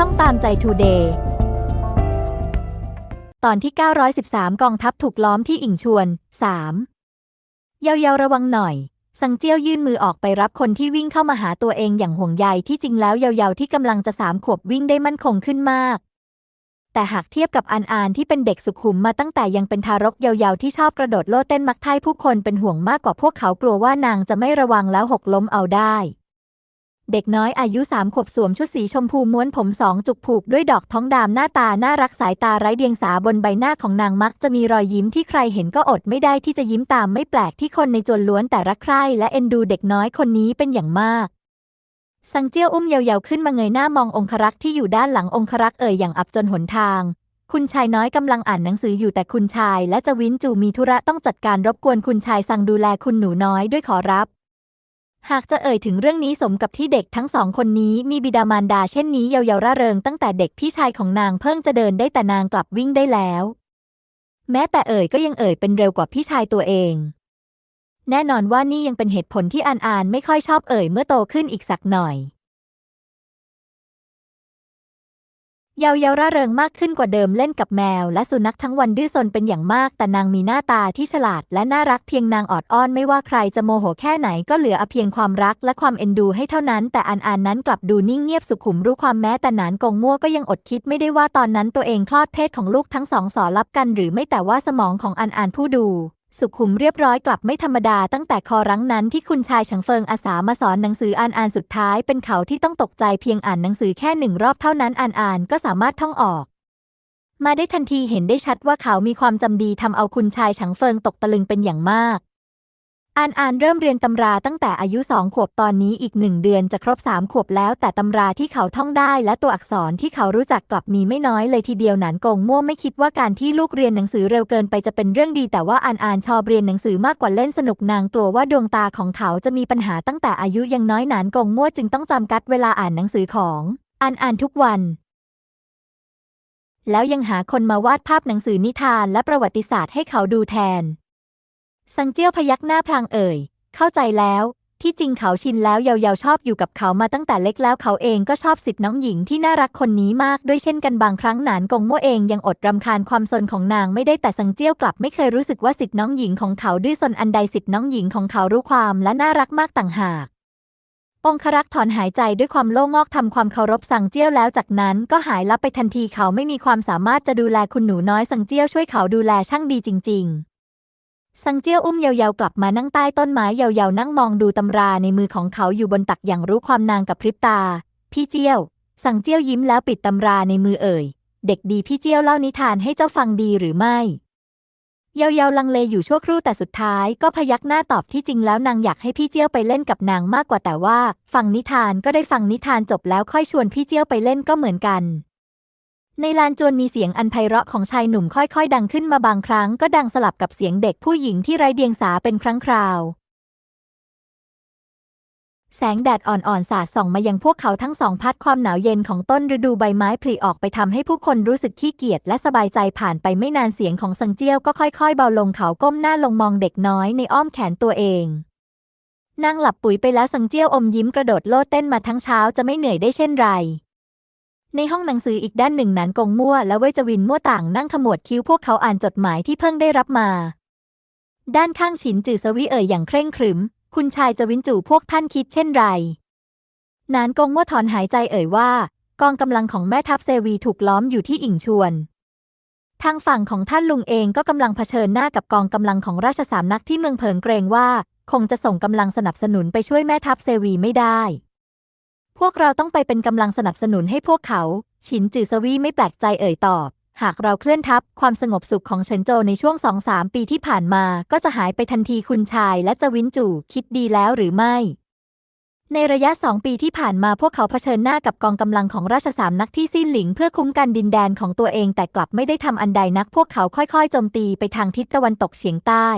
ช่องตามใจทูเดย์ตอนที่ 913 กองทัพถูกล้อมที่อิงชวน 3. เยาๆระวังหน่อย สังเจียวยื่นมือออกไปรับคนที่วิ่งเข้ามาหาตัวเองอย่างห่วงใยที่จริงแล้วเยาวๆที่กำลังจะสามขวบวิ่งได้มั่นคงขึ้นมาก แต่หากเทียบกับอันอานที่เป็นเด็กสุขุมมาตั้งแต่ยังเป็นทารกเยาว์ๆที่ชอบกระโดดโลดเต้นมักท่ายผู้คนเป็นห่วงมากกว่าพวกเขากลัวว่านางจะไม่ระวังแล้วหกล้มเอาได้ เด็กน้อยอายุสามขวบสวมชุดสีชมพูม้วนผมสองจุกผูกด้วยดอกท้องดามหน้าตาน่ารักสายตาไร้เดียงสาบนใบหน้าของนางมักจะมีรอยยิ้มที่ใครเห็นก็อดไม่ได้ที่จะยิ้มตามไม่แปลกที่คนในจวนล้วนแต่รักใคร่และเอ็นดูเด็กน้อยคนนี้เป็นอย่างมากสังเจี้ยวอุ้มเยาๆขึ้นมาเงยหน้ามององครักษ์ที่อยู่ด้านหลังองครักษ์เอ่ยอย่างอับจนหนทาง คุณชายน้อยกำลังอ่านหนังสืออยู่แต่คุณชายและจวินจูมีธุระต้องจัดการรบกวนคุณชายสั่งดูแลคุณหนูน้อยด้วยขอรับ หากจะเอ่ยถึงเรื่องนี้สมกับที่เด็กทั้งสองคนนี้มีบิดามารดาเช่นนี้เยาๆร่าเริงตั้งแต่เด็กพี่ชายของนางเพิ่งจะเดินได้แต่นางกลับวิ่งได้แล้ว แม้แต่เอ่ยก็ยังเอ่ยเป็นเร็วกว่าพี่ชายตัวเอง แน่นอนว่านี่ยังเป็นเหตุผลที่อานอานไม่ค่อยชอบเอ่ยเมื่อโตขึ้นอีกสักหน่อย เยาเยาร่าเริงมากขึ้นกว่าเดิมเล่นกับแมว และสุนัขทั้งวันดื้อซนเป็นอย่างมาก แต่นางมีหน้าตาที่ฉลาด และน่ารักเพียงนางออดอ้อนไม่ว่าใครจะโมโหแค่ไหนก็เหลือเพียงความรักและความเอ็นดูให้เท่านั้น แต่อันอันนั้นกลับดูนิ่งเงียบสุขุมรู้ความแม้แต่นานกงมั่วก็ยังอดคิดไม่ได้ว่าตอนนั้นตัวเองคลอดเพศของลูกทั้งสองสอรับกันหรือไม่แต่ว่าสมองของอันอันผู้ดู สุขุมเรียบร้อยกลับไม่ธรรมดาตั้งแต่คอรั้งนั้นที่คุณชายฉังเฟิงอาสามาสอนหนังสืออ่านอ่านสุดท้ายเป็นเขาที่ต้องตกใจเพียงอ่านหนังสือแค่หนึ่งรอบเท่านั้นอ่านอ่านก็สามารถท่องออก มาได้ทันทีเห็นได้ชัดว่าเขามีความจำดีทำเอาคุณชายฉังเฟิงตกตะลึงเป็นอย่างมาก อ่านอานเริ่มเรียนตำราตั้งแต่อายุสองขวบตอนนี้อีกหนึ่งเดือนจะครบสามขวบแล้ว แต่ตำราที่เขาท่องได้และตัวอักษรที่เขารู้จักกลับมีไม่น้อยเลยทีเดียวหนานกงมั่วไม่คิดว่าการที่ลูกเรียนหนังสือเร็วเกินไปจะเป็นเรื่องดี แต่ว่าอ่านอานชอบเรียนหนังสือมากกว่าเล่นสนุกนางกลัวว่าดวงตาของเขาจะมีปัญหาตั้งแต่อายุยังน้อยหนานกงมั่วจึงต้องจำกัดเวลาอ่านหนังสือของอ่านอานทุกวันแล้วยังหาคนมาวาดภาพหนังสือนิทานและประวัติศาสตร์ให้เขาดูแทน สังเจียวพยักหน้าพลางเอ่ย เข้าใจแล้ว ที่จริงเขาชินแล้วเยาวๆชอบอยู่กับเขามาตั้งแต่เล็กแล้วเขาเองก็ชอบสิทธิ์น้องหญิงที่น่ารักคนนี้มากด้วยเช่นกันบางครั้งหนานกงมั่วเองยังอดรำคาญความสนของนางไม่ได้แต่สังเจี้ยวกลับไม่เคยรู้สึกว่าสิทธิ์น้องหญิงของเขาดื้อซนอันใดสิทธิ์น้องหญิงของเขารู้ความและน่ารักมากต่างหากองครักษ์ถอนหายใจด้วยความโล่งอกทำความเคารพสังเจี้ยวแล้วจากนั้นก็หายลับไปทันทีเขาไม่มีความสามารถจะดูแลคุณหนูน้อยสังเจี้ยวช่วยเขาดูแลช่างดีจริง ๆ สังเจี้ยวอุ้มเยาวๆกลับมานั่งใต้ต้นไม้เยาวๆนั่งมองดูตำราในมือของเขาอยู่บนตักอย่างรู้ความนางกับพริบตา พี่เจี้ยว สังเจี้ยวยิ้มแล้วปิดตำราในมือเอ่ย เด็กดีพี่เจี้ยวเล่านิทานให้เจ้าฟังดีหรือไม่เยาวๆลังเลอยู่ชั่วครู่แต่สุดท้ายก็พยักหน้าตอบที่จริงแล้วนางอยากให้พี่เจี้ยวไปเล่นกับนางมากกว่าแต่ว่า ฟังนิทานก็ได้ฟังนิทานจบแล้วค่อยชวนพี่เจี้ยวไปเล่นก็เหมือนกัน ในลานจวนมีเสียงอันไพเราะของชายหนุ่มค่อยๆ ดังขึ้นมาบางครั้งก็ดังสลับกับเสียงเด็กผู้หญิงที่ไร้เดียงสาเป็นครั้งคราว แสงแดดอ่อนๆ สาดส่องมายังพวกเขาทั้งสองพัดความหนาวเย็นของต้นฤดูใบไม้ผลิออกไปทำให้ผู้คนรู้สึกขี้เกียจและสบายใจผ่านไปไม่นานเสียงของสังเจียวก็ค่อยๆ เบาลงเขาก้มหน้าลงมองเด็กน้อยในอ้อมแขนตัวเองนางหลับปุ๋ยไปแล้วสังเจียวอมยิ้มกระโดดโลดเต้นมาทั้งเช้าจะไม่เหนื่อยได้เช่นไร ในห้องหนังสืออีกด้านหนึ่งนานกงมั่วและเวจวินมั่วต่างนั่งขมวดคิ้วพวกเขาอ่านจดหมายที่เพิ่งได้รับมา ด้านข้างฉินจือสวีเอ่ยอย่างเคร่งครึม คุณชายจวินจู่พวกท่านคิดเช่นไร นานกงมั่วถอนหายใจเอ่ยว่า กองกำลังของแม่ทัพเซวีถูกล้อมอยู่ที่อิงชวน ทางฝั่งของท่านลุงเองก็กำลังเผชิญหน้ากับกองกำลังของราชสำนักที่เมืองเพิงเกรงว่า คงจะส่งกำลังสนับสนุนไปช่วยแม่ทัพเซวีไม่ได้ พวกเราต้องไปเป็นกำลังสนับสนุนให้พวกเขา ฉินจือสวีไม่แปลกใจเอ่ยตอบ หากเราเคลื่อนทัพความสงบสุขของเฉินโจในช่วงสองสามปีที่ผ่านมา ก็จะหายไปทันทีคุณชายและจะวินจู่คิดดีแล้วหรือไม่ ในระยะสองปีที่ผ่านมาพวกเขาเผชิญหน้ากับกองกำลังของราชสามนักที่ซินหลิง เพื่อคุ้มกันดินแดนของตัวเองแต่กลับไม่ได้ทำอันใดนัก พวกเขาค่อยๆโจมตีไปทางทิศตะวันตกเฉียงใต้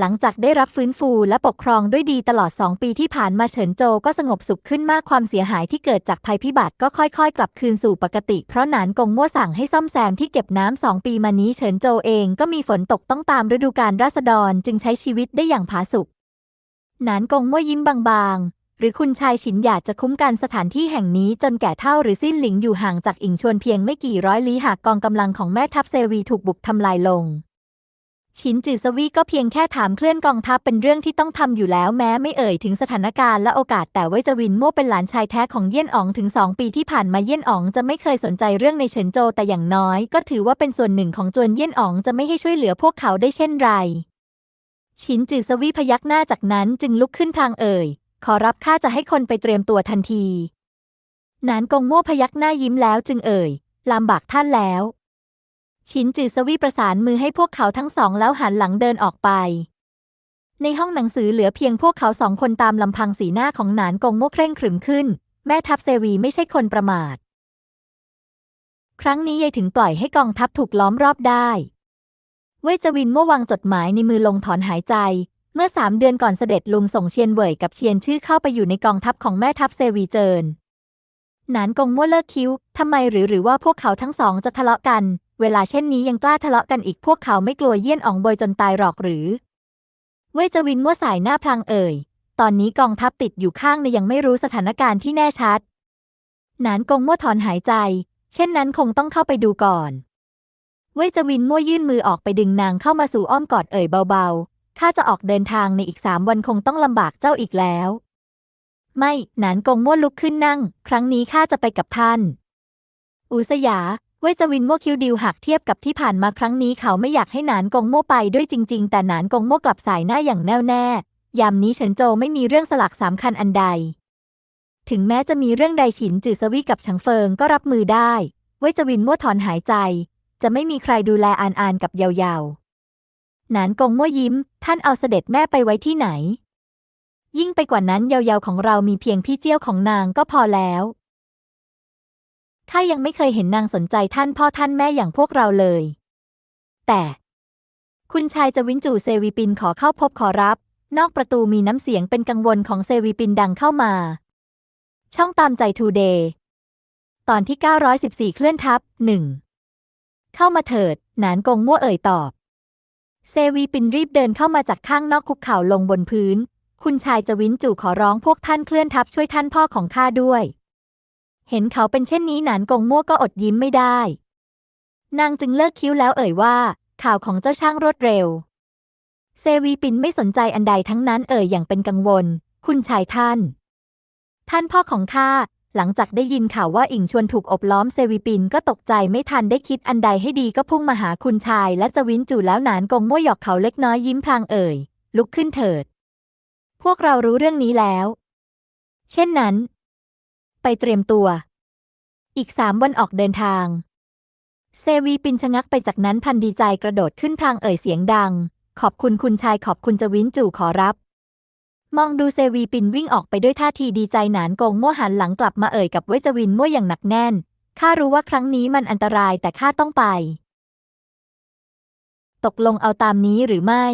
หลังจากได้รับฟื้นฟูและปกครองด้วยดีตลอด 2 ปีที่ผ่านมาเฉินโจก็สงบสุขขึ้นมากความเสียหายที่เกิดจากภัยพิบัติก็ค่อยๆ กลับคืนสู่ปกติ เพราะหนานกงมั่วสั่งให้ซ่อมแซมที่เก็บน้ำสองปีมานี้เฉินโจเองก็มีฝนตกต้องตามฤดูกาลราษฎรจึงใช้ชีวิตได้อย่างผาสุกหนานกงมั่วยิ้มบางๆ หรือคุณชายฉินอยากจะคุ้มกันสถานที่แห่งนี้จนแก่เท่าหรือสิ้นหลิงอยู่ห่างจากอิงชวนเพียงไม่กี่ร้อยลี้หากกองกำลังของแม่ทัพเซวีถูกบุกทำลายลง ชินจือสวีก็เพียงแค่ถามเคลื่อนกองทัพเป็นเรื่องที่ต้องทำอยู่แล้วแม้ไม่เอ่ยถึงสถานการณ์และโอกาสแต่ไวจวินมั่วเป็นหลานชายแท้ของเยี่ยนอ๋องถึงสองปีที่ผ่านมาเยี่ยนอ๋องจะไม่เคยสนใจเรื่องในเฉินโจแต่อย่างน้อย ก็ถือว่าเป็นส่วนหนึ่งของจวนเยี่ยนอ๋องจะไม่ให้ช่วยเหลือพวกเขาได้เช่นไร ชินจือสวีพยักหน้าจากนั้นจึงลุกขึ้นพลางเอ่ย ขอรับข้าจะให้คนไปเตรียมตัวทันทีนานกงมั่วพยักหน้ายิ้มแล้วจึงเอ่ยลำบากท่านแล้ว ชินจือสวีประสานมือให้พวกเขาทั้งสองแล้วหันหลังเดินออกไป ในห้องหนังสือเหลือเพียงพวกเขาสองคนตามลำพังสีหน้าของหนานกงมั่วเคร่งขรึมขึ้น แม่ทัพเซวีไม่ใช่คนประมาท ครั้งนี้ยายถึงปล่อยให้กองทัพถูกล้อมรอบได้ เวจวินเมื่อวางจดหมายในมือลงถอนหายใจ เมื่อสามเดือนก่อนเสด็จลุงส่งเชียนเหว่ยกับเชียนชื่อเข้าไปอยู่ในกองทัพของแม่ทัพเซวีเจินหนานกงมั่วเลิกคิ้ว ทำไมหรือหรือว่าพวกเขาทั้งสองจะทะเลาะกัน เวลาเช่นนี้ยังกล้าทะเลาะกันอีกพวกเขาไม่กลัวเยี่ยนอ่องบอยจนตายหรอกหรือ เว่ยจวินมั่วสายหน้าพลางเอ่ย ตอนนี้กองทัพติดอยู่ข้างในยังไม่รู้สถานการณ์ที่แน่ชัดหนานกงมั่วถอนหายใจ เช่นนั้นคงต้องเข้าไปดูก่อน เว่ยจวินมั่วยื่นมือออกไปดึงนางเข้ามาสู่อ้อมกอดเอ่ยเบาๆ ข้าจะออกเดินทางในอีกสามวันคงต้องลำบากเจ้าอีกแล้ว ไม่หนานกงมั่วลุกขึ้นนั่ง ครั้งนี้ข้าจะไปกับท่าน อุสยา เว่ยจวินโม่คิวดิวหักเทียบกับที่ผ่านมาครั้งนี้เขาไม่อยากให้หนานกงโม่ไปด้วยจริง ๆ แต่หนานกงโม่กลับสายหน้าอย่างแน่วแน่ ยามนี้เฉินโจวไม่มีเรื่องสลักสำคัญอันใด ถึงแม้จะมีเรื่องใดฉินจือสวีกับชังเฟิงก็รับมือได้ เว่ยจวินโม่ถอนหายใจ จะไม่มีใครดูแลอานอานกับเยาเยาหนานกงโม่ยิ้ม ท่านเอาเสด็จแม่ไปไว้ที่ไหน ยิ่งไปกว่านั้นเยาเยาของเรามีเพียงพี่เจี้ยวของนางก็พอแล้ว ข้ายังไม่เคยเห็นนางสนใจท่านพ่อท่านแม่อย่างพวกเราเลย แต่ คุณชายจวินจูเซวีปินขอเข้าพบขอรับ นอกประตูมีน้ำเสียงเป็นกังวลของเซวีปินดังเข้ามา ช่องตามใจทูเดย์ตอนที่ 914 เคลื่อนทัพหนึ่งเข้ามาเถิด หนานกงมั่วเอ่ยตอบ เซวีปินรีบเดินเข้ามาจากข้างนอกคุกเข่าลงบนพื้น คุณชายจวินจูขอร้องพวกท่านเคลื่อนทัพช่วยท่านพ่อของข้าด้วย เห็นเขาเป็นเช่นนี้หนานกงมั่วก็อดยิ้มไม่ได้ นางจึงเลิกคิ้วแล้วเอ่ยว่า ข่าวของเจ้าช่างรวดเร็ว เซวีปินไม่สนใจอันใดทั้งนั้นเอ่ยอย่างเป็นกังวล คุณชายท่าน ท่านพ่อของข้าหลังจากได้ยินข่าวว่าอิงชวนถูกอบล้อมเซวีปินก็ตกใจไม่ทันได้คิดอันใดให้ดีก็พุ่งมาหาคุณชาย และจะวินจู่แล้วหนานกงมั่วหยอกเขาเล็กน้อยยิ้มพลางเอ่ย ลุกขึ้นเถิด พวกเรารู้เรื่องนี้แล้ว เช่นนั้น ไปเตรียมตัว อีกสามวันออกเดินทาง เซวีปินชะงักไปจากนั้นพันดีใจกระโดดขึ้นพลางเอ่ยเสียงดัง ขอบคุณคุณชายขอบคุณจะวินจู่ขอรับ มองดูเซวีปินวิ่งออกไปด้วยท่าทีดีใจหนานกงมั่วหันหลังกลับมาเอ่ยกับเวจวินมั่วอย่างหนักแน่นข้ารู้ว่าครั้งนี้มันอันตรายแต่ข้าต้องไป ตกลงเอาตามนี้หรือไม่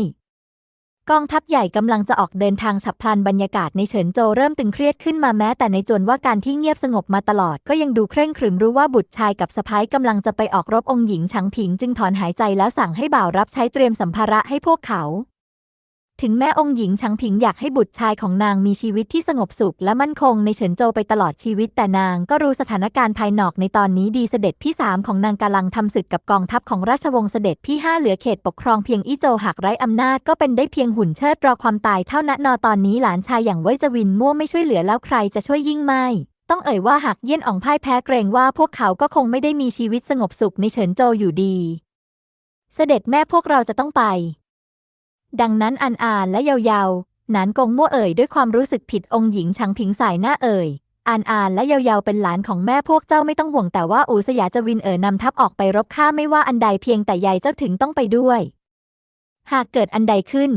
กองทัพใหญ่กำลังจะออกเดินทางฉับพลันบรรยากาศในเฉินโจวเริ่มตึงเครียดขึ้นมาแม้ แต่ในจวนว่าการที่เงียบสงบมาตลอด ก็ยังดูเคร่งขรึมรู้ว่าบุตรชายกับสะพ้ายกำลังจะไปออกรบองค์หญิงชังผิง จึงถอนหายใจแล้วสั่งให้บ่าวรับใช้เตรียมสัมภาระให้พวกเขา ถึงแม้องค์หญิงชังผิงอยากให้บุตรชายของนางมีชีวิตที่สงบสุขและมั่นคงในเฉินโจไปตลอดชีวิตแต่นางก็รู้สถานการณ์ภายนอกในตอนนี้ดีเสด็จพี่สามของนางกำลังทำศึกกับกองทัพของราชวงศ์เสด็จพี่ห้าเหลือเขตปกครองเพียงอี้โจหากไร้อำนาจก็เป็นได้เพียงหุ่นเชิดรอความตายเท่านั้นนอตอนนี้หลานชายอย่างเว่ยจวินมั่วไม่ช่วยเหลือแล้วใครจะช่วยยิ่งไม่ต้องเอ่ยว่าหากเยี่ยนอ่องพ่ายแพ้เกรงว่าพวกเขาก็คงไม่ได้มีชีวิตสงบสุขในเฉินโจอยู่ดี เสด็จแม่พวกเราจะต้องไป ดังนั้นอันอานและเยาวๆหนานกงมั่วเอ่ยด้วยความรู้สึกผิดองค์หญิงชังผิงสายหน้าเอ่ยอานอานและเยาวๆเป็นหลานของแม่พวกเจ้าไม่ต้องห่วงแต่ว่าอูสยาจะวินเอ๋ยนำทัพออกไปรบข้าไม่ว่าอันใดเพียงแต่ยายเจ้าถึงต้องไปด้วย หากเกิดอันใดขึ้น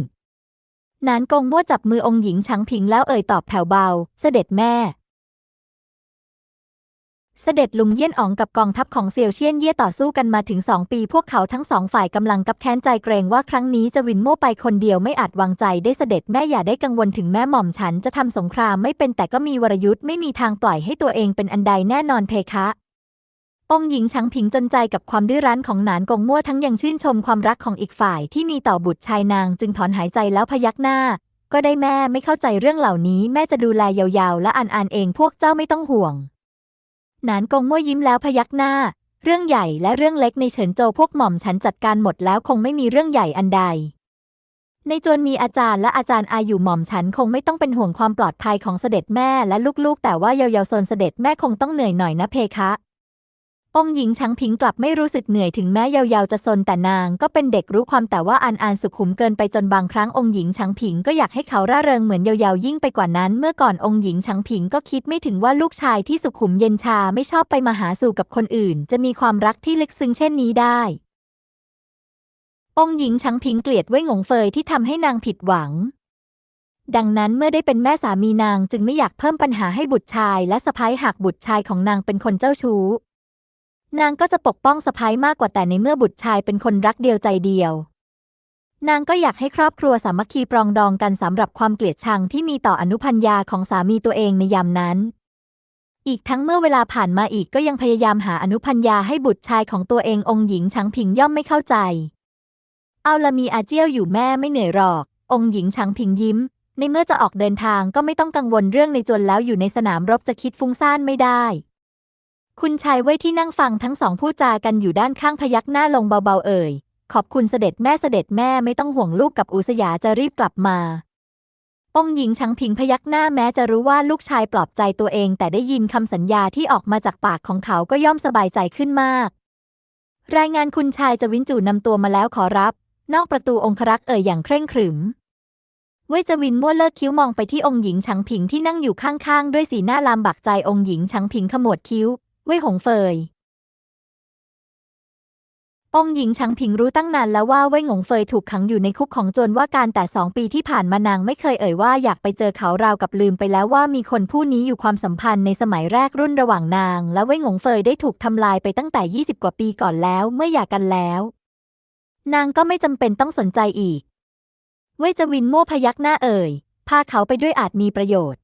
หนานกงมั่วจับมือองค์หญิงชังผิงแล้วเอ่ยตอบแผ่วเบา เสด็จแม่ เสด็จลุงเยี่ยนอ๋องกับกองทัพของเซียวเชียนเย่ต่อสู้กันมาถึงสองปี พวกเขาทั้งสองฝ่ายกำลังกับแค้นใจเกรงว่าครั้งนี้จะวินมั่วไปคนเดียวไม่อาจวางใจได้เสด็จแม่อย่าได้กังวลถึงแม่หม่อมฉันจะทำสงครามไม่เป็นแต่ก็มีวรยุทธ์ไม่มีทางปล่อยให้ตัวเองเป็นอันใดแน่นอนเพคะองหญิงชังผิงจนใจกับความดื้อรั้นของหนานกงมั่วทั้งยังชื่นชมความรักของอีกฝ่ายที่มีต่อบุตรชายนางจึงถอนหายใจแล้วพยักหน้า ก็ได้แม่ไม่เข้าใจเรื่องเหล่านี้แม่จะดูแลยาวๆ และอ่านอ่านเองพวกเจ้าไม่ต้องห่วงห นานกงมั่วยิ้มแล้วพยักหน้า เรื่องใหญ่และเรื่องเล็กในเฉินโจวพวกหม่อมฉันจัดการหมดแล้วคงไม่มีเรื่องใหญ่อันใด ในจวนมีอาจารย์และอาจารย์อาอยู่หม่อมฉันคงไม่ต้องเป็นห่วงความปลอดภัยของเสด็จแม่และลูกๆ แต่ว่าเยาวๆโซนเสด็จแม่คงต้องเหนื่อยหน่อยนะเพคะ องหญิงชังพิงกลับไม่รู้สึกเหนื่อยถึงแม้ยาวๆจะซนแต่นางก็เป็นเด็กรู้ความแต่ว่าอันอันสุขุมเกินไปจนบางครั้งองค์หญิงชังพิงก็อยากให้เขาร่าเริงเหมือนยาวๆยิ่งไปกว่านั้น เมื่อก่อนองค์หญิงชังพิงก็คิดไม่ถึงว่าลูกชายที่สุขุมเย็นชาไม่ชอบไปมาหาสู่กับคนอื่น จะมีความรักที่ลึกซึ้งเช่นนี้ได้ องค์หญิงชังพิงเกลียดเว่ยหงงเฟยที่ทำให้นางผิดหวังดังนั้นเมื่อได้เป็นแม่สามีนางจึงไม่อยากเพิ่มปัญหาให้บุตรชาย และสะพ้ายหากบุตรชายของนางเป็นคนเจ้าชู้ นางก็จะปกป้องสะพ้ายมากกว่าแต่ในเมื่อบุตรชายเป็นคนรักเดียวใจเดียว นางก็อยากให้ครอบครัวสามัคคีปรองดองกันสำหรับความเกลียดชังที่มีต่ออนุพัญญาของสามีตัวเองในยามนั้น อีกทั้งเมื่อเวลาผ่านมาอีกก็ยังพยายามหาอนุพัญญาให้บุตรชายของตัวเององค์หญิงชังพิงย่อมไม่เข้าใจ เอาละมีอาเจียวอยู่แม่ไม่เหนื่อยหรอก องค์หญิงชังพิงยิ้ม ในเมื่อจะออกเดินทางก็ไม่ต้องกังวลเรื่องในจวนแล้วอยู่ในสนามรบจะคิดฟุ้งซ่านไม่ได้ คุณชายไว้ที่นั่งฟังทั้งสองพูดจากันอยู่ด้านข้างพยักหน้าลงเบาๆเอ่ย ขอบคุณเสด็จแม่เสด็จแม่ไม่ต้องห่วงลูกกับอุสยาจะรีบกลับมา องหญิงชังพิงพยักหน้าแม้จะรู้ว่าลูกชายปลอบใจตัวเอง แต่ได้ยินคำสัญญาที่ออกมาจากปากของเขาก็ย่อมสบายใจขึ้นมาก รายงานคุณชายจะวินจูนำตัวมาแล้วขอรับ นอกประตูองครักษ์เอ่ยอย่างเคร่งขรึมเว่ยจวินมั่วเลิกคิ้วมองไปที่องค์หญิงชังผิงที่นั่งอยู่ข้างๆ ด้วยสีหน้าลามบักใจองค์หญิงชังผิงขมวดคิ้ว เว่ยหงเฟย องค์หญิงชังผิงรู้ตั้งนานแล้วว่าเว่ยหงเฟยถูกขังอยู่ในคุกของโจรว่าการแต่สองปีที่ผ่านมานางไม่เคยเอ่ยว่าอยากไปเจอเขาราวกับลืมไปแล้วว่ามีคนผู้นี้อยู่ความสัมพันธ์ในสมัยแรกรุ่นระหว่างนาง และเว่ยหงเฟยได้ถูกทำลายไปตั้งแต่ 20 กว่าปีก่อนแล้วเมื่อหย่ากันแล้ว นางก็ไม่จำเป็นต้องสนใจอีก เว่ยจวินมั่วพยักหน้าเอ่ยพาเขาไปด้วยอาจมีประโยชน์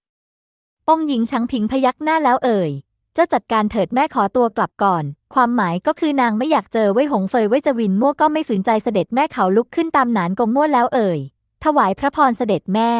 องหญิงชังผิงพยักหน้าแล้วเอ่ย จ้าจัดการเถิดแม่ขอตัวกลับก่อน ความหมายก็คือนางไม่อยากเจอเว่ยหงเฟยเว่ยจวินมั่วก็ไม่ฝืนใจเสด็จแม่เขาลุกขึ้นตามหนานกงมั่วแล้วเอ่ย ถวายพระพรเสด็จแม่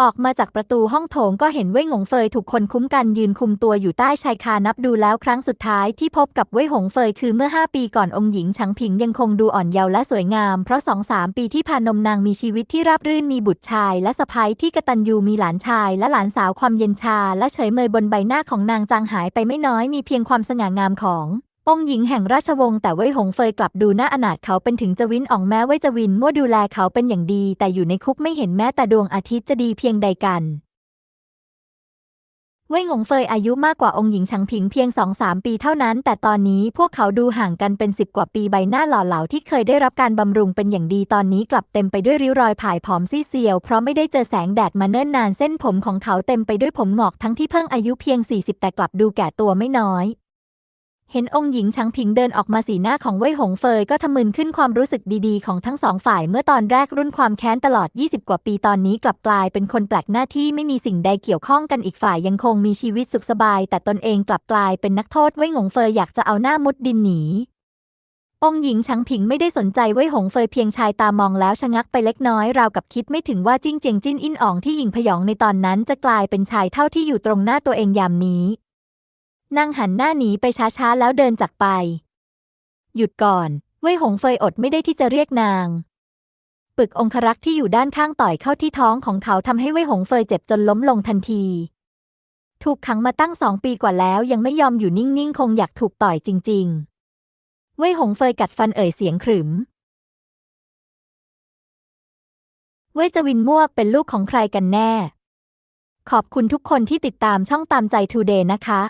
ออกมาจากประตูห้องโถงก็เห็นเว่ยหงเฟยถูกคนคุ้มกันยืนคุมตัวอยู่ใต้ชายคานับดูแล้วครั้งสุดท้ายที่พบกับเว่ยหงเฟยคือเมื่อ 5 ปีก่อนองค์หญิงชังผิงยังคงดูอ่อนเยาว์และสวยงาม เพราะสองสามปีที่ผ่านนมนางมีชีวิตที่ราบรื่นมีบุตรชาย และสะพ้ายที่กตัญญูมีหลานชาย และหลานสาวความเย็นชา และเฉยเมยบนใบหน้าของนางจางหายไปไม่น้อยมีเพียงความสง่างามของ องหญิงแห่งราชวงศ์แต่เว่ยหงเฟยกลับดูน่าอนาถเขาเป็นถึงจวินอ่องแม้เว่ยจวินมั่วดูแลเขาเป็นอย่างดี แต่อยู่ในคุกไม่เห็นแม้แต่ดวงอาทิตย์จะดีเพียงใดกันเว่ยหงเฟยอายุมากกว่าองค์หญิงชังผิงเพียงสองสามปีเท่านั้น แต่ตอนนี้พวกเขาดูห่างกันเป็นสิบกว่าปีใบหน้าหล่อเหลาที่เคยได้รับการบำรุงเป็นอย่างดีตอนนี้กลับเต็มไปด้วยริ้วรอยผายผอมซีดเซียวเพราะไม่ได้เจอแสงแดดมาเนิ่นนานเส้นผมของเขาเต็มไปด้วยผมหงอกทั้งที่เพิ่งอายุเพียง 40 แต่กลับดูแก่ตัวไม่น้อย เห็นองค์หญิงชังผิงเดินออกมาสีหน้าของเว่ยหงเฟยก็ทะมึนขึ้นความรู้สึกดีๆ ของทั้งสองฝ่ายเมื่อตอนแรกรุ่นความแค้นตลอด 20 กว่าปีตอนนี้กลับกลายเป็นคนแปลกหน้าที่ไม่มีสิ่งใดเกี่ยวข้องกันอีกฝ่ายยังคงมีชีวิตสุขสบาย แต่ตนเองกลับกลายเป็นนักโทษเว่ยหงเฟยอยากจะเอาหน้ามุดดินหนีองหญิงชังผิงไม่ได้สนใจเว่ยหงเฟยเพียงชายตามองแล้วชะงักไปเล็กน้อยราวกับคิดไม่ถึงว่าจิ้งเจียงจิ้นอินอ่องที่หญิงพยองในตอนนั้นจะกลายเป็นชายเท่าที่อยู่ตรงหน้าตัวเองยามนี้ นางหันหน้าหนีไปช้าๆ แล้วเดินจากไป หยุดก่อนเว่ยหงเฟยอดไม่ได้ที่จะเรียกนาง ปึกองครักษ์ที่อยู่ด้านข้างต่อยเข้าที่ท้องของเขาทำให้เว่ยหงเฟยเจ็บจนล้มลงทันที ถูกขังมาตั้งสองปีกว่าแล้วยังไม่ยอมอยู่นิ่งๆ คงอยากถูกต่อยจริง ๆ เว่ยหงเฟยกัดฟันเอ่ยเสียงขรึม เว่ยจวินมั่วเป็นลูกของใครกันแน่ ขอบคุณทุกคนที่ติดตามช่องตามใจทูเดย์นะคะ